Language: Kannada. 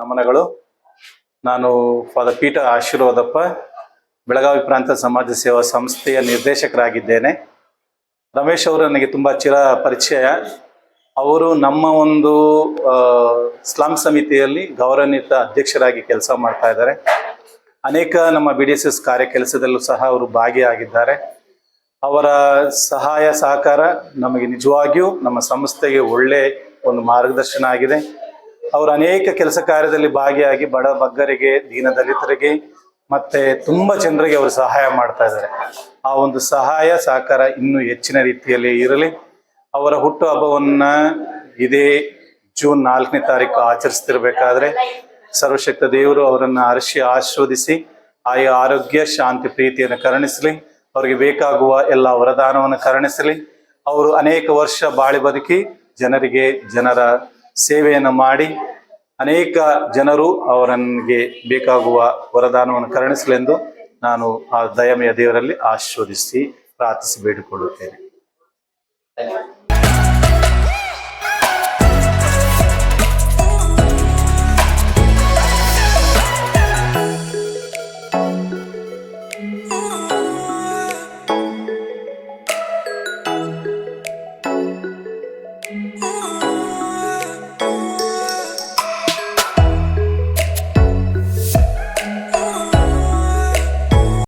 ನಮನಗಳು. ನಾನು ಫಾದರ್ ಪೀಠ ಆಶೀರ್ವಾದಪ್ಪ, ಬೆಳಗಾವಿ ಪ್ರಾಂತ ಸಮಾಜ ಸೇವಾ ಸಂಸ್ಥೆಯ ನಿರ್ದೇಶಕರಾಗಿದ್ದೇನೆ. ರಮೇಶ್ ಅವರು ನನಗೆ ತುಂಬ ಚಿರ ಪರಿಚಯ. ಅವರು ನಮ್ಮ ಒಂದು ಸ್ಲಾಮ್ ಸಮಿತಿಯಲ್ಲಿ ಗೌರವಾನ್ವಿತ ಅಧ್ಯಕ್ಷರಾಗಿ ಕೆಲಸ ಮಾಡ್ತಾ ಇದ್ದಾರೆ. ಅನೇಕ ನಮ್ಮ ಬಿ ಡಿ ಎಸ್ ಕಾರ್ಯ ಕೆಲಸದಲ್ಲೂ ಸಹ ಅವರು ಭಾಗಿಯಾಗಿದ್ದಾರೆ. ಅವರ ಸಹಾಯ ಸಹಕಾರ ನಮಗೆ ನಿಜವಾಗಿಯೂ ನಮ್ಮ ಸಂಸ್ಥೆಗೆ ಒಳ್ಳೆ ಒಂದು ಮಾರ್ಗದರ್ಶನ ಆಗಿದೆ. ಅವರು ಅನೇಕ ಕೆಲಸ ಕಾರ್ಯದಲ್ಲಿ ಭಾಗಿಯಾಗಿ ಬಡ ಬಗ್ಗರಿಗೆ, ದೀನ ದಲಿತರಿಗೆ ಮತ್ತೆ ತುಂಬಾ ಜನರಿಗೆ ಅವರು ಸಹಾಯ ಮಾಡ್ತಾ ಇದ್ದಾರೆ. ಆ ಒಂದು ಸಹಾಯ, ಸಹಕಾರ ಇನ್ನೂ ಹೆಚ್ಚಿನ ರೀತಿಯಲ್ಲಿ ಇರಲಿ. ಅವರ ಹುಟ್ಟು ಹಬ್ಬವನ್ನ ಇದೇ ಜೂನ್ ನಾಲ್ಕನೇ ತಾರೀಕು ಆಚರಿಸ್ತಿರ್ಬೇಕಾದ್ರೆ ಸರ್ವಶಕ್ತ ದೇವರು ಅವರನ್ನು ಹರ್ಷಿ ಆಶೀರ್ವದಿಸಿ, ಆಯಾ ಆರೋಗ್ಯ, ಶಾಂತಿ, ಪ್ರೀತಿಯನ್ನು ಕರುಣಿಸಲಿ. ಅವರಿಗೆ ಬೇಕಾಗುವ ಎಲ್ಲ ವರದಾನವನ್ನು ಕರುಣಿಸಲಿ. ಅವರು ಅನೇಕ ವರ್ಷ ಬಾಳಿ ಬದುಕಿ ಜನರಿಗೆ ಜನರ ಸೇವೆಯನ್ನು ಮಾಡಿ ಅನೇಕ ಜನರು ಅವರನ್ಗೆ ಬೇಕಾಗುವ ವರದಾನವನ್ನು ಕರುಣಿಸಲೆಂದು ನಾನು ಆ ದಯಮಯ ದೇವರಲ್ಲಿ ಆಶೀರ್ವದಿಸಿ ಪ್ರಾರ್ಥಿಸಿ ಬೇಡಿಕೊಳ್ಳುತ್ತೇನೆ.